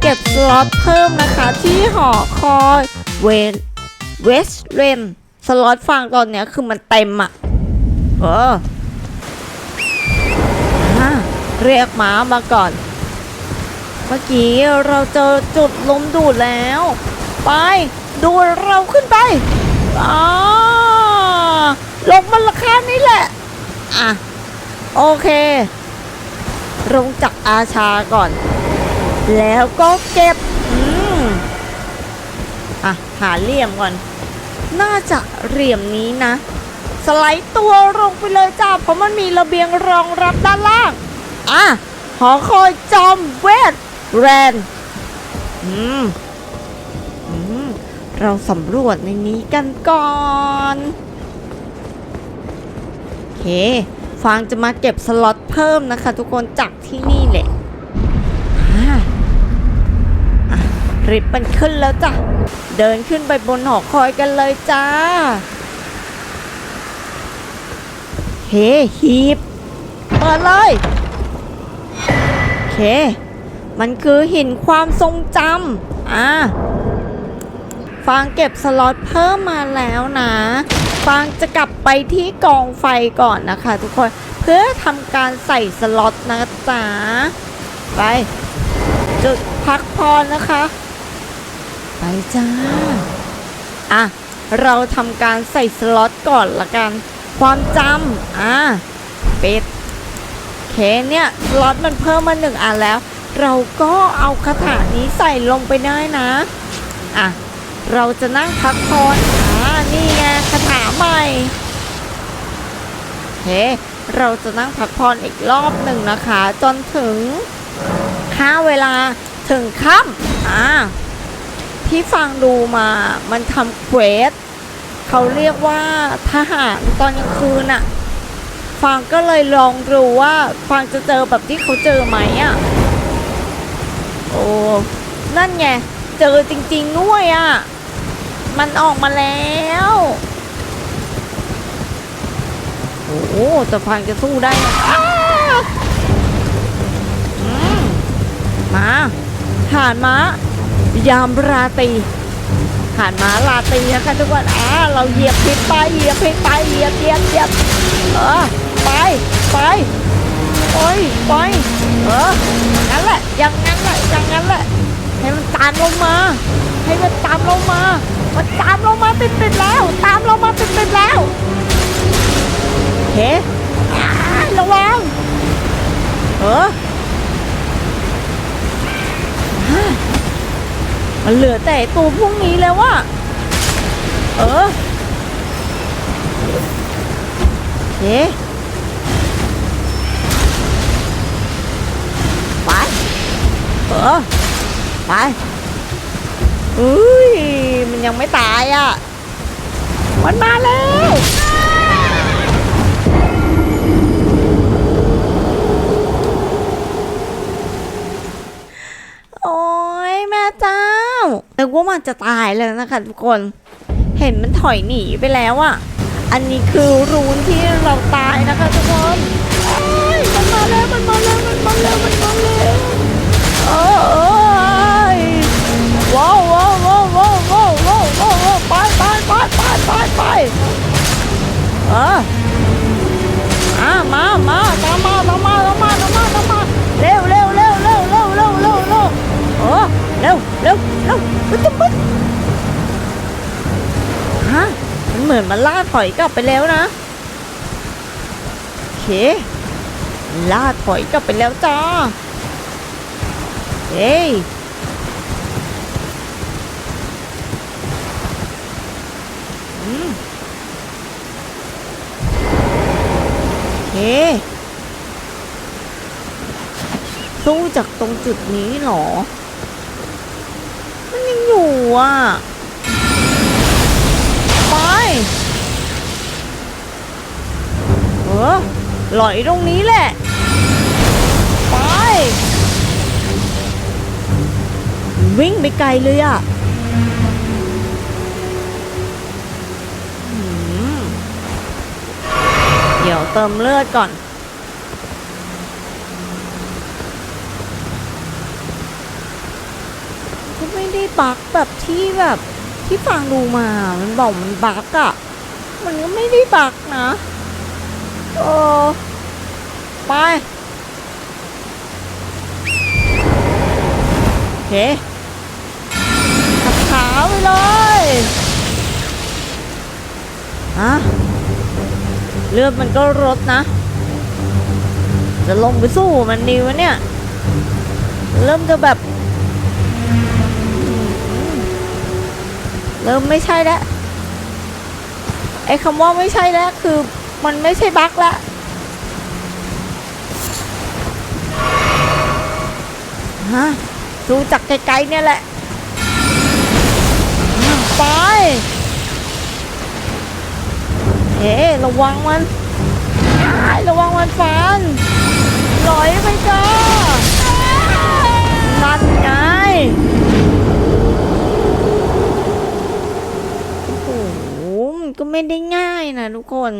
เก็บสล็อตเพิ่มนะคะที่หอคอยเวนเวสเรนสล็อตฟังตอนเนี้ยคือมันเต็มอะเออเรียกหมามาก่อน เมื่อกี้เราเจอจุดลมดูดแล้ว ไป ดูเราขึ้นไปอ่าลงมันราคานี้แหละ อะ โอเคลงจากอาชาก่อน แล้วก็เก็บ อืม อะ หาเหลี่ยมก่อน น่าจะเหลี่ยมนี้นะ สไลด์ตัวลงไปเลยจ้า เพราะมันมีระเบียงรองรับด้านล่าง อะ หอคอยจอมเวทแรน อืม อืม เราสำรวจในนี้กันก่อนโอเค ฟางจะมาเก็บสล็อตเพิ่มนะคะ ทุกคนจากที่นี่แหละอ่า ริบมันขึ้นแล้วจ้ะ เดินขึ้นไปบนหอคอยกันเลยจ้า เฮ้ฮีบเปิดเลยเค มันคือหินความทรงจำอ่าฟางเก็บสล็อตเพิ่มมาแล้วนะฟางจะกลับไปที่กองไฟก่อนนะคะ ทุกคนเพื่อทำการใส่สล็อตนะจ๊ะไปจุดพักพรนะคะ ไปจ้า อะ เราทำการใส่สล็อตก่อนละกัน ความจำอะปิดเคเนี่ยสล็อตมันเพิ่มมาหนึ่งอันแล้ว เราก็เอาคาถานี้ใส่ลงไปได้นะ อะ เราจะนั่งพักผ่อนอ่านี่ไงคาถาใหม่เคเราจะนั่งพักผ่อนอีกรอบหนึ่งนะคะ จนถึงค่าเวลาถึงค่ำอ่า ที่ฟังดูมามันทำเควสเขาเรียกว่าทหารตอนกลางคืนอะฟังก็เลยลองดูว่าฟังจะเจอแบบที่เขาเจอไหมอะโอ้นั่นไงเจอจริงๆด้วยอะมันออกมาแล้วโอ้โหแต่ฟังจะสู้ได้ไหมาอืมมาผ่านมา ยามราตรีผ่านมาลาตรีนะคะทุกคนอ่าเราเหยียบพิษไปเหยียบพิษไปเหยียบเหยียบเหยียบเออไปไปโอ้ยไปเอองั้นแหละอย่างนั้นแหละอย่างนั้นแหละให้มันตามลงมา ให้มันตามลงมามันตามลงมาติดติดแล้ว ตามลงมาติดติดแล้วโอเคอ่าระวัง เออฮ่า มันเหลือแต่ตัวพวกนี้แล้วว่ะเออโอเคไปเออไปอุ้ยมันยังไม่ตายอะ มันมาแล้ว ว่ามันจะตายแล้วนะคะทุกคน เห็นมันถอยหนีไปแล้วอะ่ะ อันนี้คือรูนที่เราตายนะคะทุกคนมันมาแล้วมันมาแล้วมันมาแล้วมันมาแล้วโอ้ยว้าวว้าวว้าวว้าวว้าวว้าวไปไปไปไปไปไปออ ร็วเร็วเร็วปึ๊ดปึ๊ดปึ๊ดฮะมันเหมือนมันล่าถอยกลับไปแล้วนะโอเคล่าถอยกลับไปแล้วจ้าเฮ้ยอืมโอเคสู้จากตรงจุดนี้เหรอ อยู่อะ ไป เออหลอยตรงนี้แหละ ไป วิ่งไปไกลเลยอะเดี๋ยวเติมเลือดก่อน โได้บักแบบที่แบบที่ฟังดูมา มันบอกมันบักอะมันก็ไม่ได้บักนะเออไปเคขับขาไปเลยอะเลือดมันก็ลดนะ จะลงไปสู้มันดีวะเนี่ย เริ่มจะแบบ เริ่มไม่ใช่แล้วไอ้คำว่าไม่ใช่แล้วคือมันไม่ใช่บั๊กละฮะดูจากไกลๆเนี่ยแหละ ไป เอ๊ระวังมันอ้ายระวังมันฟันหลอยไปจ้านั่นไง โอ้โหมัน ก็ไม่ได้ง่ายนะทุกคน